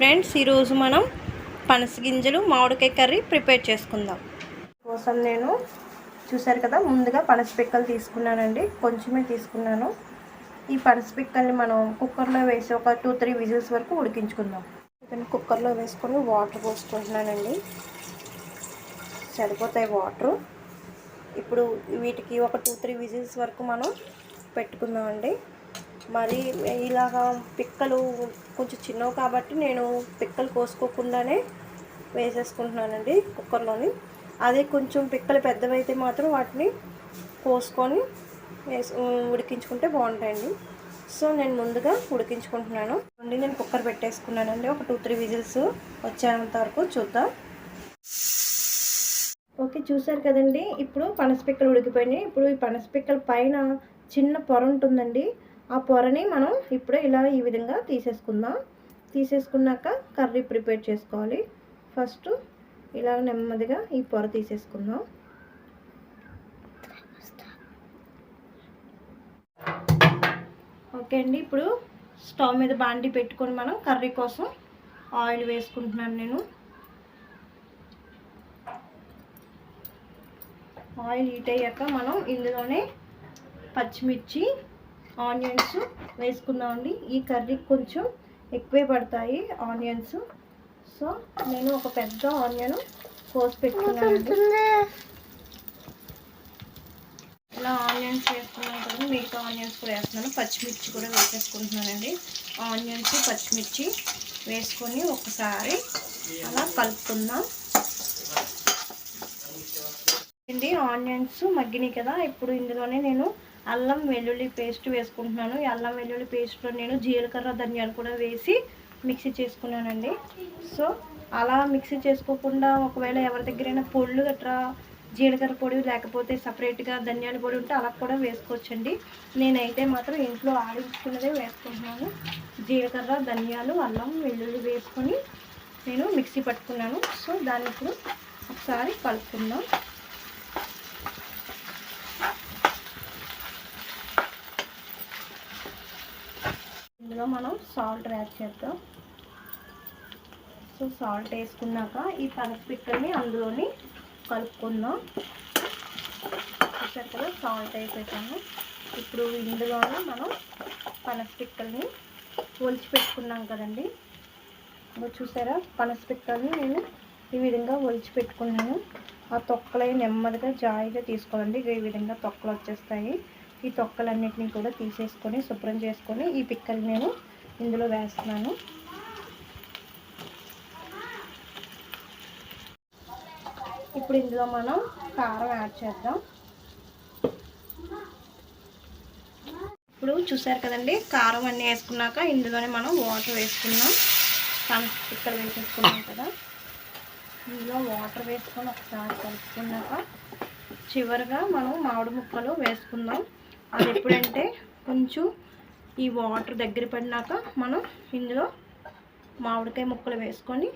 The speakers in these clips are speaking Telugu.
ఫ్రెండ్స్ ఈరోజు మనం పనసగింజలు మామిడికాయ కర్రీ ప్రిపేర్ చేసుకుందాం. కోసం నేను చూసారు కదా ముందుగా పనస పిక్కలు తీసుకున్నానండి. కొంచెమే తీసుకున్నాను. ఈ పనస పిక్కల్ని మనం కుక్కర్లో వేసి ఒక టూ త్రీ విజిల్స్ వరకు ఉడికించుకుందాం. ఇక్కడ కుక్కర్లో వేసుకొని వాటర్ పోసుకుంటున్నానండి. సరిపోతాయి వాటర్. ఇప్పుడు వీటికి ఒక టూ త్రీ విజిల్స్ వరకు మనం పెట్టుకుందామండి. మరి ఇలాగా పిక్కలు కొంచెం చిన్నవి కాబట్టి నేను పిక్కలు కోసుకోకుండానే వేసేసుకుంటున్నానండి కుక్కర్లోని. అదే కొంచెం పిక్కలు పెద్దవైతే మాత్రం వాటిని కోసుకొని వేసు ఉడికించుకుంటే బాగుంటాయండి. సో నేను ముందుగా ఉడికించుకుంటున్నాను. అండి నేను కుక్కర్ పెట్టేసుకున్నానండి. ఒక టూ త్రీ విజిల్స్ వచ్చేంత వరకు చూద్దాం. ఓకే చూసారు కదండి. ఇప్పుడు పనస పిక్కలు ఉడికిపోయినాయి. ఇప్పుడు ఈ పనస పిక్కల పైన చిన్న పొర ఉంటుందండి. ఆ పొరని మనం ఇప్పుడు ఇలా ఈ విధంగా తీసేసుకుందాం. తీసేసుకున్నాక కర్రీ ప్రిపేర్ చేసుకోవాలి. ఫస్ట్ ఇలా నెమ్మదిగా ఈ పొర తీసేసుకుందాం. ఓకే అండి ఇప్పుడు స్టవ్ మీద బాండి పెట్టుకొని మనం కర్రీ కోసం ఆయిల్ వేసుకుంటున్నాను నేను. ఆయిల్ హీట్ అయ్యాక మనం ఇందులోనే పచ్చిమిర్చి ఆనియన్స్ వేసుకుందామండి. ఈ కర్రీకి కొంచెం ఎక్కువే పడతాయి ఆనియన్స్. సో నేను ఒక పెద్ద ఆనియన్ కోసి పెట్టుకున్నానండి. ఇలా ఆనియన్స్ వేసుకున్నాను కదా మిగతా ఆనియన్స్ కూడా వేస్తున్నాను. పచ్చిమిర్చి కూడా వేసేసుకుంటున్నానండి. ఆనియన్స్ పచ్చిమిర్చి వేసుకొని ఒకసారి అలా కలుపుకుందాం. అండి ఆనియన్స్ మగ్గినాయి కదా ఇప్పుడు ఇందులోనే నేను అల్లం వెల్లుల్లి పేస్ట్ వేసుకుంటున్నాను. ఈ అల్లం వెల్లుల్లి పేస్ట్లో నేను జీలకర్ర ధనియాలు కూడా వేసి మిక్సీ చేసుకున్నానండి. సో అలా మిక్సీ చేసుకోకుండా ఒకవేళ ఎవరి దగ్గరైనా పొళ్ళు గట్రా జీలకర్ర పొడి లేకపోతే సపరేట్గా ధనియాల పొడి ఉంటే అలా కూడా వేసుకోవచ్చండి. నేనైతే మాత్రం ఇంట్లో ఆడించుకున్నదే వేసుకుంటున్నాను. జీలకర్ర ధనియాలు అల్లం వెల్లుల్లి వేసుకొని నేను మిక్సీ పట్టుకున్నాను. సో దాన్ని ఇప్పుడు ఒకసారి కలుపుకుందాం. ఇందులో మనం సాల్ట్ యాడ్ చేద్దాం. సో సాల్ట్ వేసుకున్నాక ఈ పనస పిక్కల్ని అందులోని కలుపుకుందాం. చక్కగా సాల్ట్ అయిపోయాము ఇప్పుడు ఇందులోనే మనం పనస పిక్కల్ని ఒలిచి పెట్టుకున్నాం కదండి. ఇంకా చూసారా పనసపిక్కల్ని నేను ఈ విధంగా ఒలిచి పెట్టుకున్నాను. ఆ తొక్కలవి నెమ్మదిగా జాయిగా తీసుకోవాలండి. ఈ విధంగా తొక్కలు వచ్చేస్తాయి. ఈ తొక్కలన్నింటినీ కూడా తీసేసుకొని శుభ్రం చేసుకొని ఈ పిక్కలు నేను ఇందులో వేస్తున్నాను. ఇప్పుడు ఇందులో మనం కారం యాడ్ చేద్దాం. ఇప్పుడు చూసారు కదండి కారం అన్నీ వేసుకున్నాక ఇందులోనే మనం వాటర్ వేసుకున్నాం సన్ పిక్కలు వేసేసుకున్నాం కదా. ఇందులో వాటర్ వేసుకొని ఒకసారి కలుపుకున్నాక చివరిగా మనం మామిడి ముక్కలు వేసుకుందాం. అది ఎప్పుడంటే కొంచెం ఈ వాటర్ దగ్గర పడినాక మనం ఇందులో మామిడికాయ ముక్కలు వేసుకొని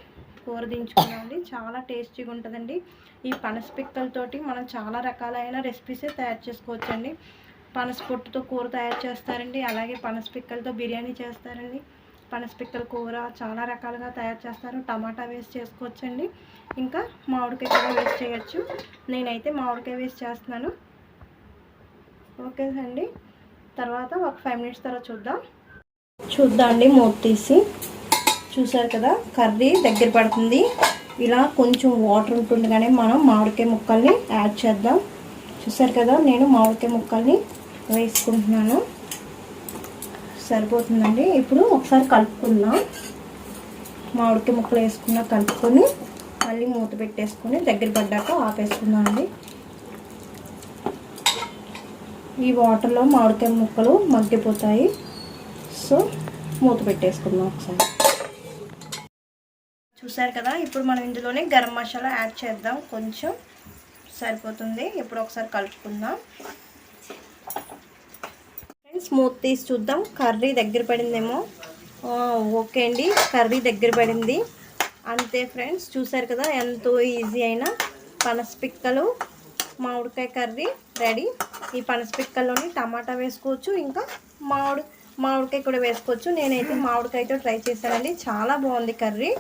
కూర దించుకున్నామండి. చాలా టేస్టీగా ఉంటుందండి. ఈ పనస పిక్కలతోటి మనం చాలా రకాలైన రెసిపీసే తయారు చేసుకోవచ్చండి. పనస పొట్టుతో కూర తయారు చేస్తారండి. అలాగే పనస పిక్కలతో బిర్యానీ చేస్తారండి. పనస పిక్కల కూర చాలా రకాలుగా తయారు చేస్తారు. టమాటా వేసి చేసుకోవచ్చండి. ఇంకా మామిడికాయ కూడా వేసి చేయొచ్చు. నేనైతే మామిడికాయ వేసి చేస్తున్నాను. ఓకే అండి. తర్వాత ఒక ఫైవ్ మినిట్స్ తర్వాత చూద్దాం. చూద్దాం అండి మూత తీసి చూసారు కదా కర్రీ దగ్గర పడుతుంది. ఇలా కొంచెం వాటర్ ఉంటుండగానే మనం మామిడికాయ ముక్కల్ని యాడ్ చేద్దాం. చూసారు కదా నేను మామిడికాయ ముక్కల్ని వేసుకుంటున్నాను. సరిపోతుందండి. ఇప్పుడు ఒకసారి కలుపుకుందాం. మామిడికాయ ముక్కలు వేసుకున్నా కలుపుకొని మళ్ళీ మూత పెట్టేసుకొని దగ్గర పడ్డాక ఆపేసుకుందాం అండి ఈ వాటర్లో మామిడికాయ ముక్కలు మగ్గిపోతాయి. సో మూత పెట్టేసుకుందాం ఒకసారి. చూసారు కదా ఇప్పుడు మనం ఇందులోనే గరం మసాలా యాడ్ చేద్దాం. కొంచెం సరిపోతుంది. ఇప్పుడు ఒకసారి కలుపుకుందాం. ఫ్రెండ్స్ మూత తీసి చూద్దాం. కర్రీ దగ్గర పడిందేమో? ఓకే అండి. కర్రీ దగ్గర పడింది. అంతే ఫ్రెండ్స్ చూసారు కదా ఎంతో ఈజీ అయిన పనస పిక్కలు మామిడికాయ కర్రీ రెడీ. ఈ పనసపిక్కల్లోని టమాటా వేసుకోవచ్చు ఇంకా మామిడి మామిడికాయ కూడా వేసుకోవచ్చు. నేనైతే మామిడికాయతో ట్రై చేశానండి. చాలా బాగుంది కర్రీ.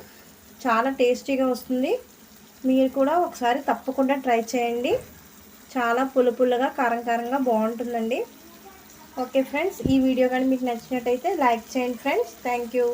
చాలా టేస్టీగా వస్తుంది. మీరు కూడా ఒకసారి తప్పకుండా ట్రై చేయండి. చాలా పుల్ల కారం కారంగా బాగుంటుందండి. ఓకే ఫ్రెండ్స్ ఈ వీడియో కానీ మీకు నచ్చినట్టయితే లైక్ చేయండి ఫ్రెండ్స్. Thank you.